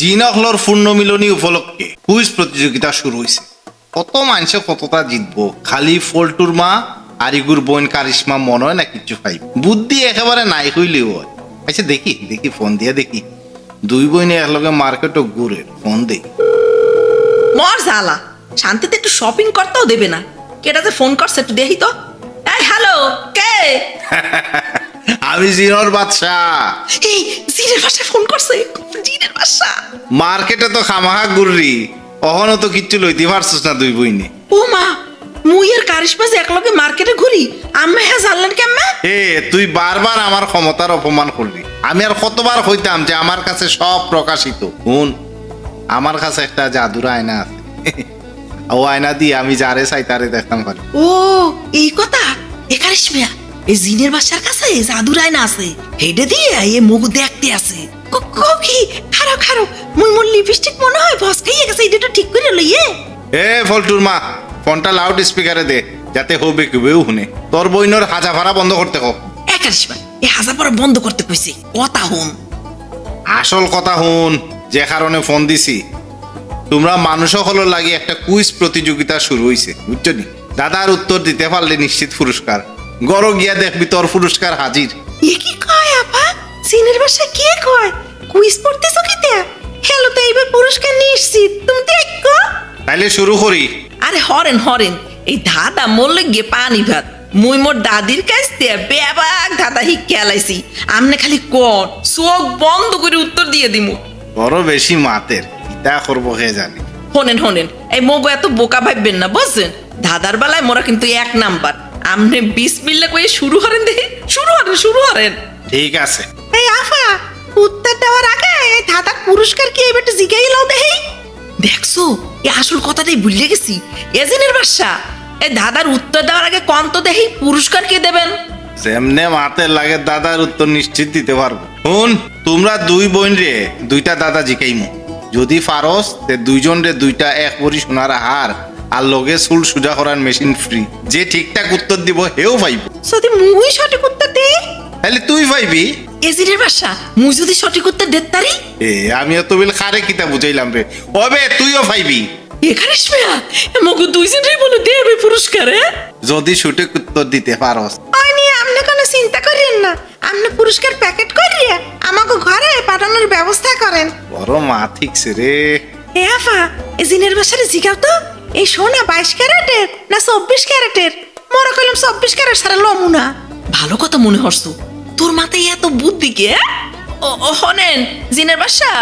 জিনহলর পূর্ণ মিলনী উপলক্ষে কুইজ প্রতিযোগিতা শুরু হয়েছে কত মানুষে কতটা জিতবো? খালি ফল্টুর মা আরিগুর বোন কারিশমা মনে হয় না কিছু পাই বুদ্ধি একেবারে নাই হইলেও হয়। আচ্ছা দেখি দেখি ফোন দিয়ে দেখি। দুই বইনে একলগে মার্কেটও ঘুরে ফোন দেই মর জ্বালা শান্তিতে একটু শপিং করতেও দেবে না। কেটাতে ফোন করছে একটু দেখি তো। এই হ্যালো কে? আমি জিনর বাদশা এই জিনের বাসায় ফোন করছে বাসা। মার্কেটে তো খামাখা ঘুররি অহনো তো কিচ্ছু লইতে পারছিস না দুই বইনে। ও মা মুই আর কারিশমা যে একলগে মার্কেটে ঘুরি আম্মা হ্যাঁ জানলেন কেমন এ তুই বারবার আমার ক্ষমতার অপমান করলি। আমি আর কতবার হইতাম যে আমার কাছে সব প্রকাশিত। শুন আমার কাছে একটা জাদুর আয়না আছে। ও আয়না দিয়ে আমি যারে চাই তারে দেখতাম পারি। ও এই কথা? এ কারিশমিয়া এই জিনের বাসার কাছে জাদুর আয়না আছে। হেডে দিয়ে এ মুখ দেখতে আছে। ক- লিপস্টিক মনে হয় বস খাইয়ে গেছে এটা ঠিক করে লইয়ে এ। ফলটুর মা ফোনটা লাউড স্পিকারে দে যাতে হবে কেউ শুনে। তোর বইনর হাজা ভাড়া বন্ধ করতে হোক এ কারিশমা এ হাজা পরে বন্ধ করতে কইছে কথা হুন। আসল কথা শুন যে কারণে ফোন দিছি। তোমরা মানুষ হলো লাগে একটা কুইজ প্রতিযোগিতা শুরু হইছে বুঝছ নি? দাদার উত্তর দিতে পারলে নিশ্চিত পুরস্কার। গড় গিয়া দেখবি তোর পুরস্কার হাজির। এ কি কয় আপা? জিনের বাসা কে কয়? কুইজ পড়তেছো কিতে হ্যালো তো এইবার পুরস্কার নিশ্চিত তুমি দেখো তাইলে শুরু করি। আরে হরেন হরেন এই মরলে পানি ভাত। মুই মোর দাদির কাছ দিয়ে বেবাক দাদা হি খেলাইছি আমনে খালি কোন চোখ বন্ধ করে উত্তর দিয়ে দিমু। বড় বেশি মাতের করব হে জানি। হনেন হনেন এই মগো এত বোকা ভাববেন না বুঝছেন? দাদার বেলায় মোরা কিন্তু এক নাম্বার। আমনে বিসমিল্লা কয়ে শুরু হরেন দেখি। শুরু হরেন শুরু হরেন। ঠিক আছে। এই আফা উত্তর দেওয়ার আগে এই পুরস্কার কি এবার জিগাই লাও দেহি? দেখছ এই আসল কথাটাই ভুলে গেছি। এজেনের বাসা এই দাদার উত্তর দেওয়ার আগে কম তো পুরস্কার কে দেবেন? যেমনে মাতের লাগে দাদার উত্তর নিশ্চিত দিতে পারব। শুন তোমরা দুই বোন রে দুইটা দাদা জিকাইমু যদি পারস তে দুইজন রে দুইটা এক ভরি সোনার হার আর লগে চুল সুজা করার মেশিন ফ্রি। যে ঠিকঠাক উত্তর দিব হেও পাইব। যদি মুই সঠিক উত্তর দেই? তাহলে তুই পাইবি। এজিনের বাসা? মুই যদি সঠিক উত্তর দেতারি এ আমিও তো বিল খারে কিতা বুঝাইলাম রে। হবে তুইও পাইবি এখানে শুয়া মগু দুইজনেই বলে দেবে পুরস্কার যদি সঠিক উত্তর দিতে পারস। ওই নিয়ে আপনি কোনো চিন্তা করেন না। আপনি পুরস্কার প্যাকেট করিয়ে আমাকে ঘরে পাঠানোর ব্যবস্থা করেন। বড় মা ঠিকছে রে। এ আফা এই জিনের বাসারে জিগাও তো। এই সোনা বাইশ ক্যারেটের না চব্বিশ ক্যারেটের? মনে করলাম চব্বিশ ক্যারেট সারা লমুনা ভালো কথা মনে হরছু। তোর মাথায় এত বুদ্ধি কে ও ও হনেন জিনের বাসা?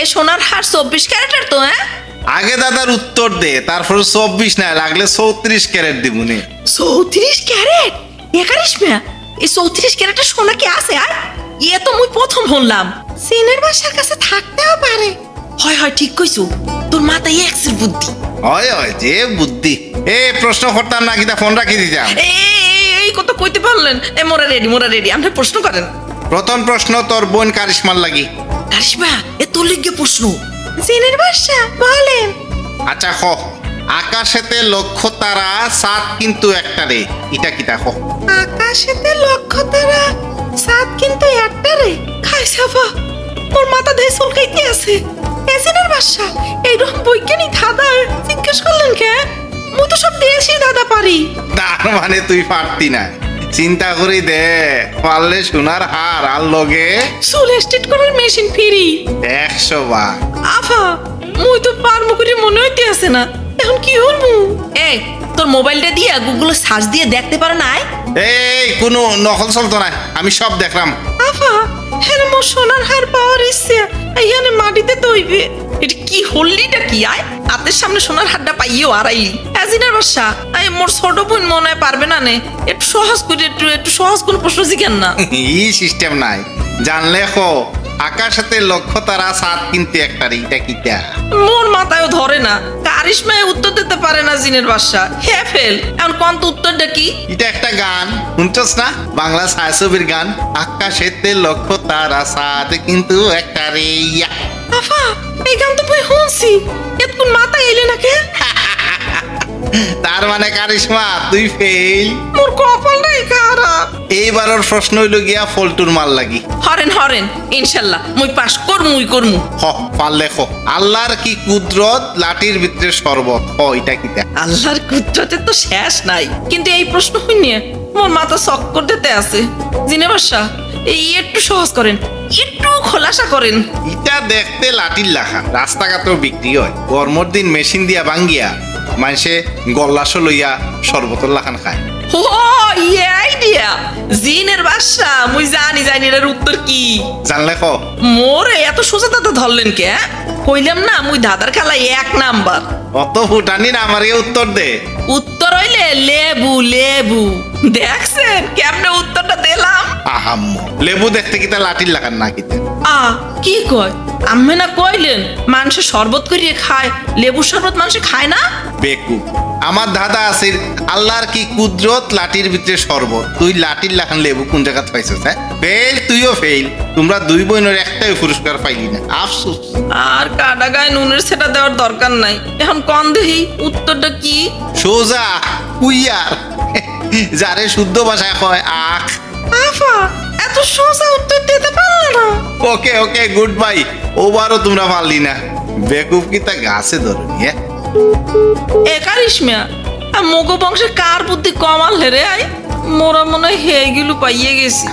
এ সোনার হার চব্বিশ ক্যারেটের তো হ্যাঁ? আগে দাদার উত্তর দে তারপর চব্বিশ না লাগলে চৌত্রিশ ক্যারেট দিবুনি। চৌত্রিশ ক্যারেট? একারিশ মেয়া? এই চৌত্রিশ ক্যারেটের সোনা কি আছে আর ইয়ে তো মুই প্রথম শুনলাম সিনের বাসার কাছে থাকতেও পারে। হয় হয় ঠিক কইছু। তোর মাথায় এক্সের বুদ্ধি। হয় হয় যে বুদ্ধি। এ প্রশ্ন করতাম না কিতা ফোন রাখি দিতাম। কথা কইতে পারলেন? এ মোরা রেডি মোরা রেডি আপনি প্রশ্ন করেন। প্রথম প্রশ্ন তোর বোন কারিশমার লাগি। কারিশমা এ তোর লিগে প্রশ্ন। সিনের বাসা বলেন। আচ্ছা খ আকাশেতে লক্ষ তারা সাত কিন্তু একটা রে। ইটা কিতা খ আকাশেতে লক্ষ্য তারা সাত কিন্তু একটা রে। খাই সাফা ওর মাথা দেয় চুলকাইতে আছে। এসিনের বাসা এইরকম বৈজ্ঞানিক দাদা জিজ্ঞেস করলেন কে? মু তো সব দেশি দাদা পারি। তার মানে তুই পারতি না। চিন্তা করি দে পারলে সোনার হার আর লগে চুল স্ট্রেট করার মেশিন ফিরি। একশো বার। আফা মুই তো পারব করে মনে হইতে আছে না। এখন কি হলমু এই তোর মোবাইলটা দিয়ে গুগলে সার্চ দিয়ে দেখতে পারো না? এই কোনো নকল চলতো না আমি সব দেখলাম। আফা হ্যাঁ মোর সোনার হার পাওয়ার ইচ্ছে এইখানে মাটিতে তৈবে এটা কি হল্লিটা কি? আয় হাতের সামনে সোনার হারটা পাইয়েও আড়াইলি এজিনের বাসা। এই মোর ছোট বোন মনে হয় পারবে না নে। একটু সহজ করে একটু একটু সহজ কোনো প্রশ্ন জিজ্ঞান না। ই সিস্টেম নাই। জানলে খো আকাশেতে লক্ষ তারা সাত কিন্তু একটা রে ইটা কিতা মোর মাথায়ও ধরে না। কারিশমায় উত্তর দিতে পারে না জিনের বাসা। হে ফেল। এখন কোন তো উত্তরটা কি? এটা একটা গান। শুনছস না? বাংলা ছায়াছবির গান। আকাশেতে লক্ষ তারা সাত কিন্তু একটা রে ইয়া আফা এই গান তো বই এতক্ষণ মাথা এলে না কে তার মানে কারিশমা তুই ফেল মোর কপালটাই খারাপ এইবারের প্রশ্ন হইল গিয়া ফলটুর মাল লাগি। হরেন হরেন ইনশাল্লাহ মুই পাস করমুই করমু হ পারলে খ আল্লাহর কি কুদরত লাঠির ভিতরে শরবত হ এটা কিতা। আল্লাহর কুদরতে তো শেষ নাই। কিন্তু এই প্রশ্ন হইনি মোর মাথা চক্কর দিতে আছে। জিনে বাসা এই একটু সহজ করেন খোলাসা করেন? ইটা দেখতে লাঠির লাখা। রাস্তাঘাটেও বিক্রি হয়। গরমর দিন মেশিন দিয়া ভাঙ্গিয়া মানুষে গল্লাস লইয়া শরবতর লাখান খায়। ও ইয়ে আইডিয়া। জিনের বাসা। মুই জানি জানি এর উত্তর কি। জানলে মোরে এত সোজা দাদা ধরলেন কে? কইলাম না মুই দাদার খেলায় এক নাম্বার। অত ফুটানি না আমার উত্তর দে। উত্তর হইলে লেবু লেবু। দেখছেন কেমনে উত্তরটা দিলাম? আহাম্ম। লেবু দেখতে কিতা লাঠির লাগান না কিতা আ কি কয়? আম্মে না কইলেন মানুষে শরবত করিয়ে খায় লেবুর শরবত মানুষে খায় না? বেকুব। আমার দাদা আছে আল্লাহর কি কুদরত লাঠির ভিতরে শরবত? তুই লাঠির লাখান লেবু কোন জায়গা পাইছিস হ্যাঁ? ফেল তুইও ফেল তোমরা দুই বোনের একটাই পুরস্কার পাইলি না। আফসোস। আর কাটা গায়ে নুনের সেটা দেওয়ার দরকার নাই। এখন কন দেহি উত্তরটা কি? সোজা কুইয়ার। যারে শুদ্ধ ভাষায় কয় আখ। আফা! এত সোজা উত্তর দিতে পারলে না। ওকে ওকে গুড বাই ওবারও তোমরা পারলি না। বেকুব কি তা গাছে ধরনি হ্যাঁ? এ কারিশমিয়া মোগো বংশে কার বুদ্ধি কমাল রে আই? মোরা মনে হয় হেগুলো পাইয়ে গেছি।